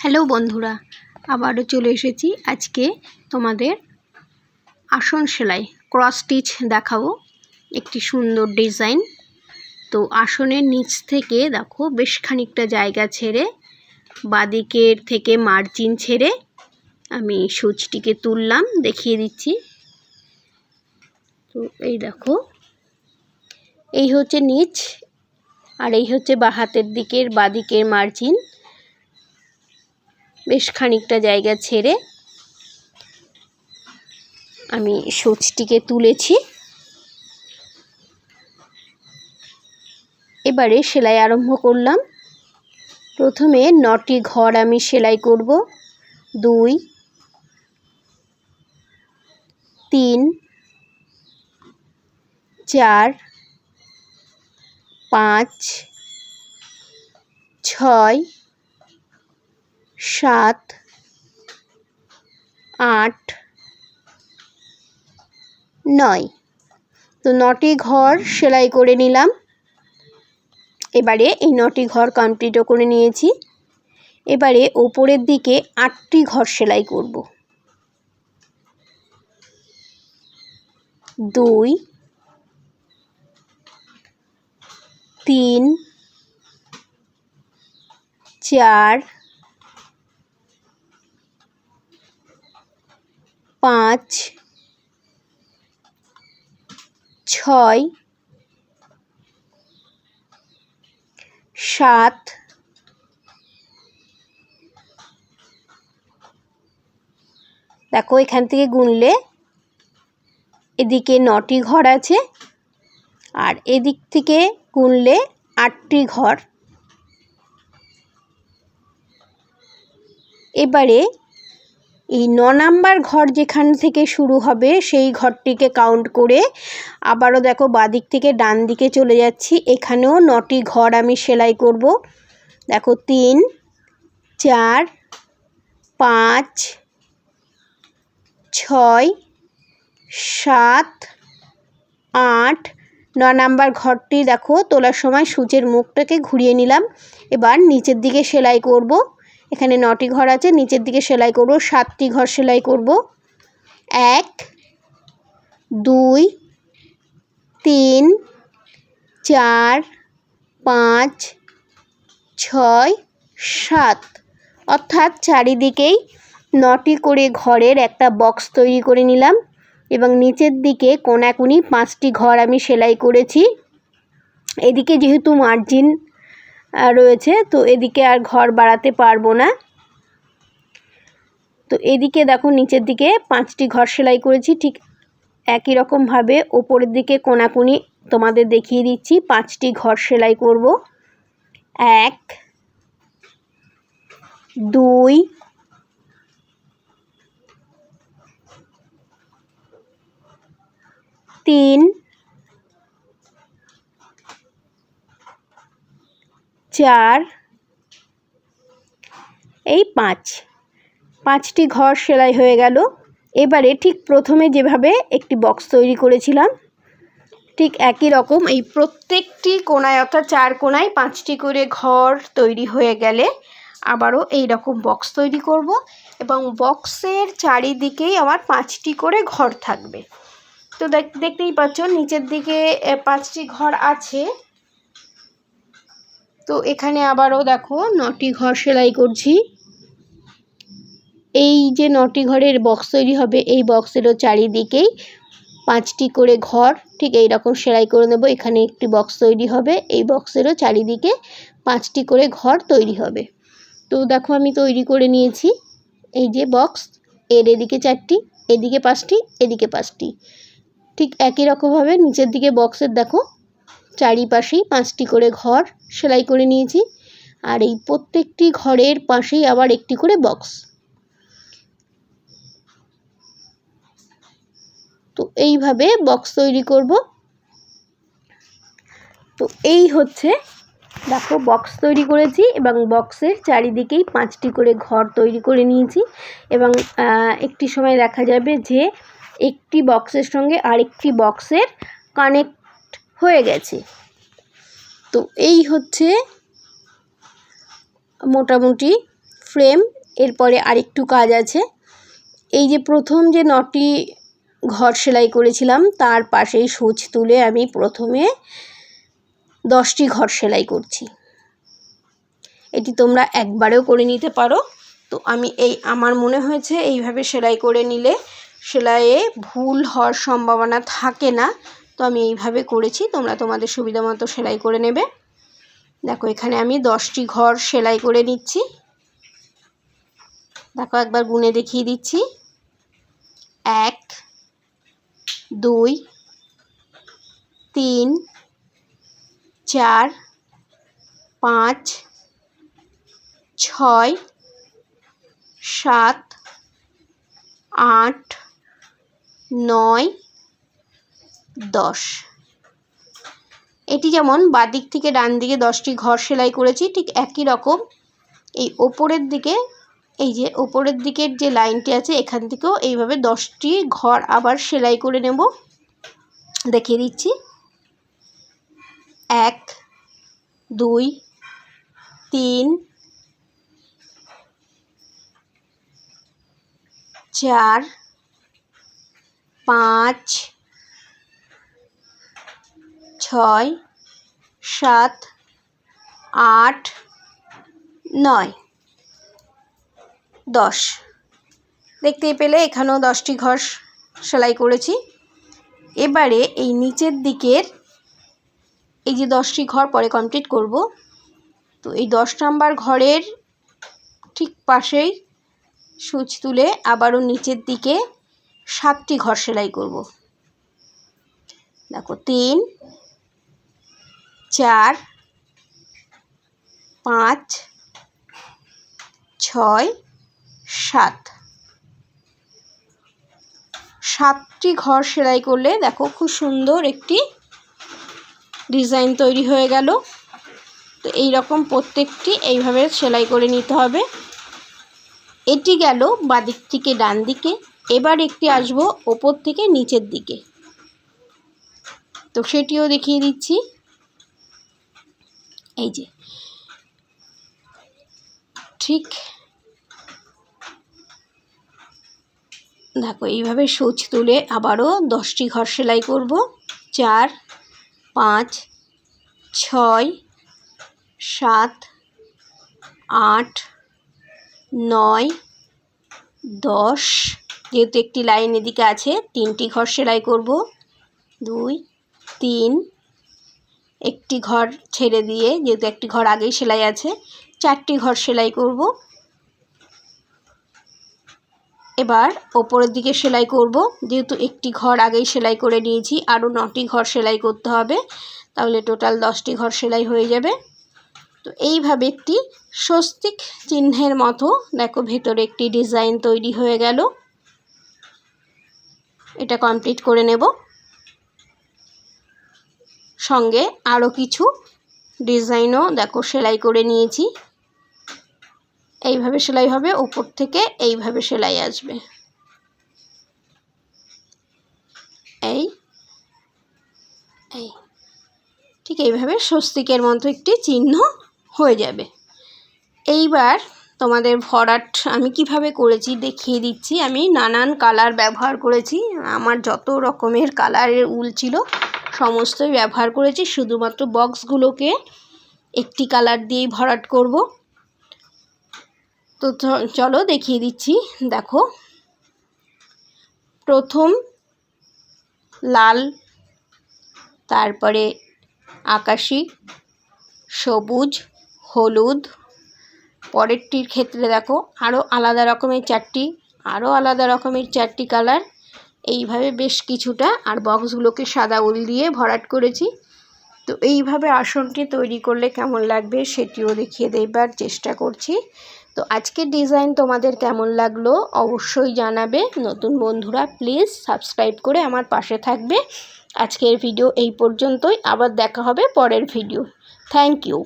Hello বন্ধুরা, আবারও চলে এসেছি আজকে তোমাদের আসন সেলাই ক্রস স্টিচ দেখাবো, একটি সুন্দর ডিজাইন তো আসনের নিচ থেকে দেখো বেশ খানিকটা জায়গা ছেড়ে, বাদিকের থেকে মার্জিন ছেড়ে আমি সুচটিকে তুললাম, দেখিয়ে দিচ্ছি। তো এই দেখো, এই হচ্ছে নিচ আর এই হচ্ছে বা হাতের দিকের, বাদিকের মার্জিন বেশ খানিকটা জায়গা ছেড়ে আমি সূচটিকে তুলেছি। এবারে সেলাই আরম্ভ করলাম। প্রথমে নটি ঘর আমি সেলাই করব। দুই, তিন, চার, পাঁচ, ছয় সাত, আট, নয়। তো নটি ঘর সেলাই করে নিলাম। এবারে এই নটি ঘর কমপ্লিটও করে নিয়েছি। এবারে ওপরের দিকে আটটি ঘর সেলাই করব। দুই, তিন, চার পাঁচ, ছয়, সাত, দেখো এখান থেকে গুনলে এদিকে নটি ঘর আছে আর এদিক থেকে গুনলে আটটি ঘর। এবারে এই ন নাম্বার ঘর যেখান থেকে শুরু হবে, সেই ঘরটিকে কাউন্ট করে আবারও দেখো বাদিক থেকে ডান দিকে চলে যাচ্ছি। এখানেও নটি ঘর আমি সেলাই করব। দেখো তিন, চার, পাঁচ, ছয়, সাত, আট। ন নাম্বার ঘরটি দেখো তোলার সময় সূচের মুখটাকে ঘুরিয়ে নিলাম। এবার নিচের দিকে সেলাই করব। এখানে নটি ঘর আছে, নিচের দিকে সেলাই করব, সাতটি ঘর সেলাই করব। এক, দুই, তিন, চার, পাঁচ, ছয়, সাত। অর্থাৎ চারিদিকেই নটি করে ঘরের একটা বক্স তৈরি করে নিলাম এবং নিচের দিকে কোনাকুনি পাঁচটি ঘর আমি সেলাই করেছি। এদিকে যেহেতু মার্জিন রয়েছে। তো এদিকে আর ঘর বাড়াতে পারব না। তো এদিকে দেখো নিচের দিকে পাঁচটি ঘর সেলাই করেছি। ঠিক একই রকমভাবে ওপরের দিকে কোনাকুনি তোমাদের দেখিয়ে দিচ্ছি। পাঁচটি ঘর সেলাই করব। এক, দুই, তিন চার, এই পাঁচ। পাঁচটি ঘর সেলাই হয়ে গেল। এবারে ঠিক প্রথমে যেভাবে একটি বক্স তৈরি করেছিলাম, ঠিক একই রকম এই প্রত্যেকটি কোনায় অর্থাৎ চার কোনায় পাঁচটি করে ঘর তৈরি হয়ে গেলে আবারও এই রকম বক্স তৈরি করব এবং বক্সের চারিদিকেই আমার পাঁচটি করে ঘর থাকবে। তো দেখতেই পাচ্ছ, নিচের দিকে পাঁচটি ঘর আছে। তো এখানে আবারও দেখো নটি ঘর সেলাই করছি। এই যে নটি ঘরের বক্স তৈরি হবে, এই বক্সেরও চারিদিকেই পাঁচটি করে ঘর, ঠিক এই রকম সেলাই করে নেব। এখানে একটি বক্স তৈরি হবে, এই বক্সেরও চারিদিকে পাঁচটি করে ঘর তৈরি হবে। তো দেখো আমি তৈরি করে নিয়েছি, এই যে বক্স এর এদিকে চারটি, এদিকে পাঁচটি এদিকে পাঁচটি। ঠিক একই রকমভাবে নিচের দিকে বক্সের দেখো, চারিপাশেই পাঁচটি করে ঘর সেলাই করে নিয়েছি। আর এই প্রত্যেকটি ঘরের পাশেই আবার একটি করে বক্স। তো এইভাবে বক্স তৈরি করব। তো এই হচ্ছে, দেখো, বক্স তৈরি করেছি এবং বক্সের চারিদিকেই পাঁচটি করে ঘর তৈরি করে নিয়েছি। এবং একটি সময় দেখা যাবে যে একটি বক্সের সঙ্গে আরেকটি বক্সের কানেক্ট হয়ে গেছে। তো এই হচ্ছে মোটামুটি ফ্রেম এরপরে আরেকটু কাজ আছে। এই যে প্রথম যে নটি ঘর সেলাই করেছিলাম, তার পাশেই সুচ তুলে আমি প্রথমে দশটি ঘর সেলাই করছি। এটি তোমরা একবারেও করে নিতে পারো। তো আমি এই, আমার মনে হয়েছে এইভাবে সেলাই করে নিলে সেলাইয়ে ভুল হওয়ার সম্ভাবনা থাকে না। তো আমি এইভাবে করেছি, তোমরা তোমাদের সুবিধা মতো সেলাই করে নেবে। দেখো, এখানে আমি দশটি ঘর সেলাই করে নিচ্ছি। দেখো, একবার গুনে দেখিয়ে দিচ্ছি। এক, দুই, তিন, চার, পাঁচ, ছয়, সাত, আট, নয় দশ। এটি যেমন বাদিক থেকে ডান দিকে দশটি ঘর সেলাই করেছি, ঠিক একই রকম। এই ওপরের দিকে, এই যে ওপরের দিকের যে লাইনটি আছে, এখান থেকেও এইভাবে দশটি ঘর আবার সেলাই করে নেব। দেখিয়ে দিচ্ছি। এক, দুই, তিন, চার, পাঁচ ছয়, সাত, আট, নয়, দশ। দেখতেই পেলে এখানেও দশটি ঘর সেলাই করেছি। এবারে এই নিচের দিকের এই যে দশটি ঘর পরে কমপ্লিট করব। তো এই দশ নাম্বার ঘরের ঠিক পাশেই সুচ তুলে আবারও নিচের দিকে সাতটি ঘর সেলাই করব। দেখো, তিন চার, পাঁচ, ছয়, সাত। সাতটি ঘর সেলাই করলে দেখো খুব সুন্দর একটি ডিজাইন তৈরি হয়ে গেল। তো এই রকম প্রত্যেকটি এইভাবে সেলাই করে নিতে হবে। এটি গেল বাদিক থেকে ডান দিকে। এবার একটি আসব ওপর থেকে নিচের দিকে। তো সেটিও দেখিয়ে দিচ্ছি। এই যে। ঠিক দেখো, এইভাবে সুচ তুলে আবারও দশটি ঘর সেলাই করব। চার, পাঁচ, ছয়, সাত, আট, নয়, দশ, যেহেতু একটি লাইন এদিকে আছে, তিনটি ঘর সেলাই করব। দুই, তিন একটি ঘর ছেড়ে দিয়ে, যেহেতু একটি ঘর আগেই সেলাই আছে, চারটি ঘর সেলাই করব। এবার ওপরের দিকে সেলাই করব। যেহেতু একটি ঘর আগেই সেলাই করে নিয়েছি, আরও নটি ঘর সেলাই করতে হবে, তাহলে টোটাল দশটি ঘর সেলাই হয়ে যাবে। তো এইভাবে একটি স্বস্তিক চিহ্নের মতো, দেখো ভেতরে একটি ডিজাইন তৈরি হয়ে গেল। এটা কমপ্লিট করে নেব। সঙ্গে আরও কিছু ডিজাইনও দেখো সেলাই করে নিয়েছি। এইভাবে সেলাই হবে, উপর থেকে এইভাবে সেলাই আসবে। এই এই, ঠিক এইভাবে স্বস্তিকের মতো একটি চিহ্ন হয়ে যাবে। এইবার তোমাদের ভরাট আমি কীভাবে করেছি দেখিয়ে দিচ্ছি। আমি নানান কালার ব্যবহার করেছি। আমার যত রকমের কালারের উল ছিল সমস্তই ব্যবহার করেছি। শুধুমাত্র বক্সগুলোকে একটি কালার দিয়েই ভরাট করব। তো চলো দেখিয়ে দিচ্ছি। দেখো। প্রথম লাল, তারপরে আকাশি, সবুজ, হলুদ। পরেরটির ক্ষেত্রে দেখো আরও আলাদা রকমের চারটি আরও আলাদা রকমের চারটি কালার। এইভাবে বেশ কিছুটা আর বক্সগুলোকে সাদা উল দিয়ে ভরাট করেছি। তো এইভাবে আসনটি তৈরি করলে কেমন লাগবে সেটিও দেখিয়ে দেবার চেষ্টা করছি। তো আজকের ডিজাইন তোমাদের কেমন লাগল অবশ্যই জানাবে। নতুন বন্ধুরা, প্লিজ সাবস্ক্রাইব করে আমার পাশে থাকবে। আজকের ভিডিও এই পর্যন্তই। আবার দেখা হবে পরের ভিডিও। Thank you.